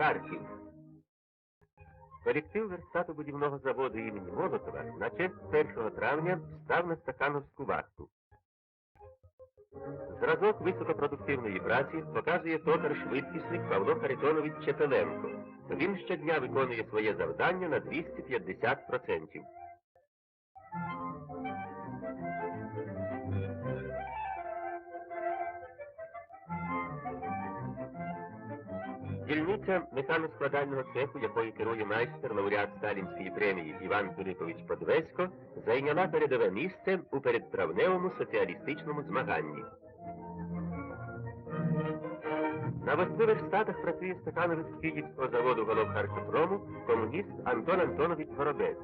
Харків. Колектив верстату-будівного заводу імені Молотова на честь 1 травня став на Стакановську варту. Зразок високопродуктивної праці показує токар-швидкісник Павло Харитонович Чепеленко. Він щодня виконує своє завдання на 250%. Дільниця механоскладального цеху, якою керує майстер лауреат Сталінської премії Іван Филипович Подвесько, зайняла передове місце у передтравневому соціалістичному змаганні. На восьми верстатах працює стакановець Київського заводу голов харчопрому комуніст Антон Антонович Горобець.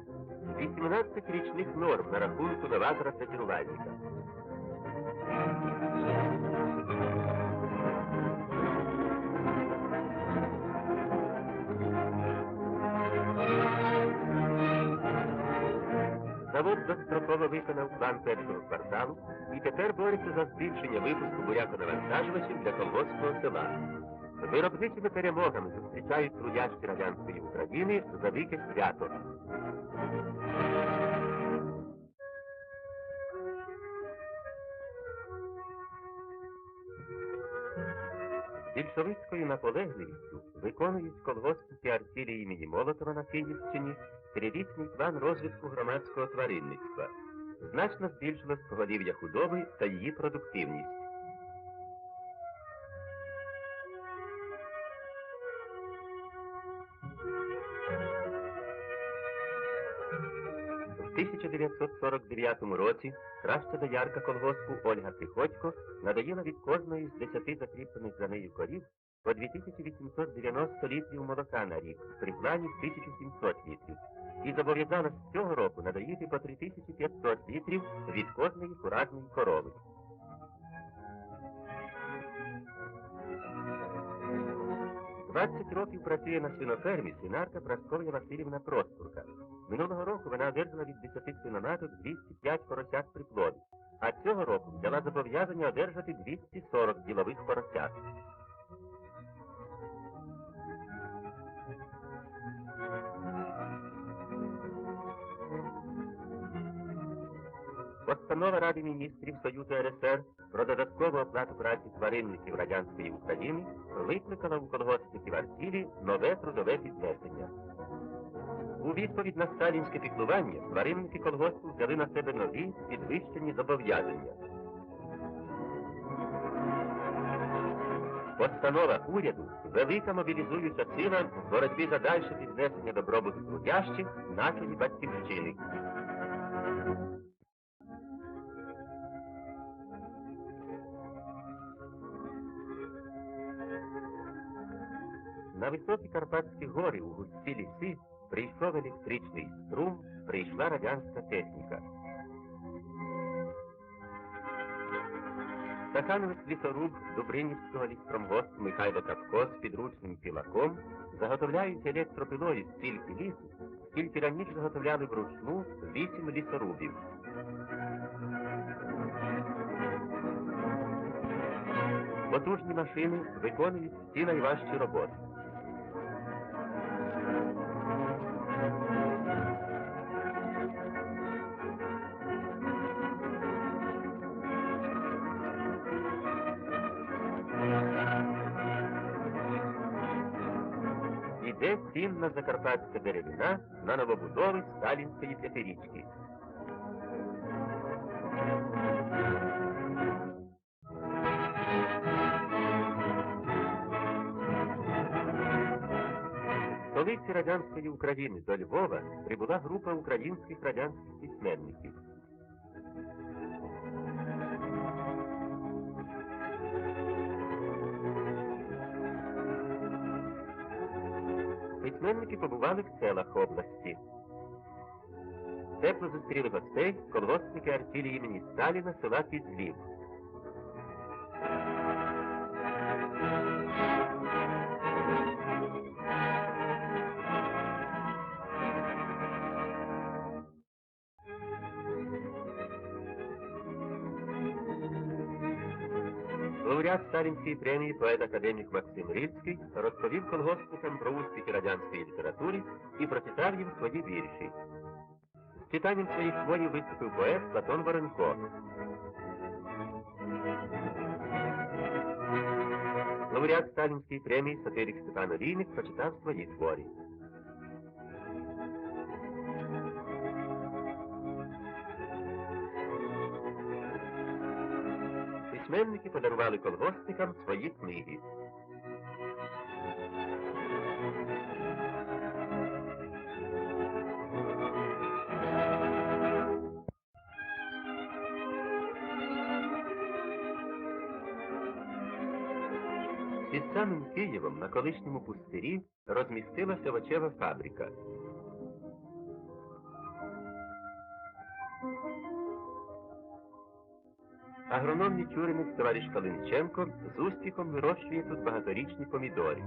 18 річних норм на рахунку новатора фрезерувальника. Завод достроково виконав план першого кварталу і тепер бореться за збільшення випуску буряконавантажувачів для колгоспного села. Виробничими перемогами зустрічають трудящі радянської України велике свято. Більшовицькою наполегливістю виконують колгоспники артилії імені Молотова на Київщині трирічний план розвитку громадського тваринництва. Значно збільшилось поголів'я худоби та її продуктивність. 1949 році краща доярка колгоспу Ольга Приходько надоїла від кожної з десяти закріплених за нею корів по 2890 літрів молока на рік при плані 1700 літрів і зобов'язалась цього року надоїти по 3500 літрів від кожної куражної корови. Двадцять років працює на свинофермі свинарка Прасков'я Васильівна Проспурка. Минулого року вона одержала від 10 свиноматок 205 поросят приплоду, а цього року взяла зобов'язання одержати 240 ділових поросят. Постанова Ради міністрів Союзу РСР про додаткову оплату праці тваринників радянської України викликала у колгоспників Артілі нове трудове піднесення. У відповідь на сталінське піклування тваринники колгоспу взяли на себе нові підвищені зобов'язання. Постанова уряду велика мобілізуюча сила в боротьбі за дальше піднесення добробуту трудящих нашої батьківщини. На високі Карпатські гори у густі ліси прийшов електричний струм, прийшла радянська техніка. Стахановець лісоруб Дубринівського ліспромгоспу Михайло Капко з підручним пілаком заготовляють електропилою стільки лісу, скільки раніше заготовляли вручну вісім лісорубів. Потужні машини виконують всі найважчі роботи. Іде цінна закарпатська деревина на новобудови Сталінської п'ятирічки. Столиці радянської України до Львова прибула група українських радянських письменників. Письменники побували в селах області. Тепло зустріли гостей колгоспники артилії імені Сталіна села Підлів. Лауреат Сталінської премії поет академік Максим Рильський розповів колгоспникам про успіхи радянської літератури і прочитав їм свої вірші. З читанням своїх творів виступив поет Платон Воронко. Лауреат Сталінської премії сатирик Степан Олійник прочитав свої твори. Письменники подарували колгоспникам свої книги. Під самим Києвом на колишньому пустирі розмістилася овочева фабрика. Агроном Мічуринець товариш Калинченко з успіхом вирощує тут багаторічні помідори.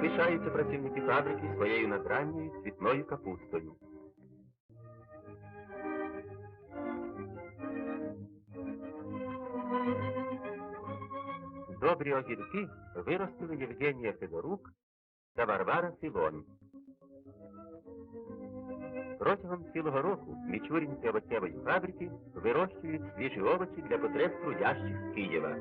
Пишаються працівники фабрики своєю надранньою цвітною капустою. Добрі огірки виростили Євгенія Федорук та Варвара Силон. Протягом цілого року мічурінці овочевої фабрики вирощують свіжі овочі для потреб трудящих Києва.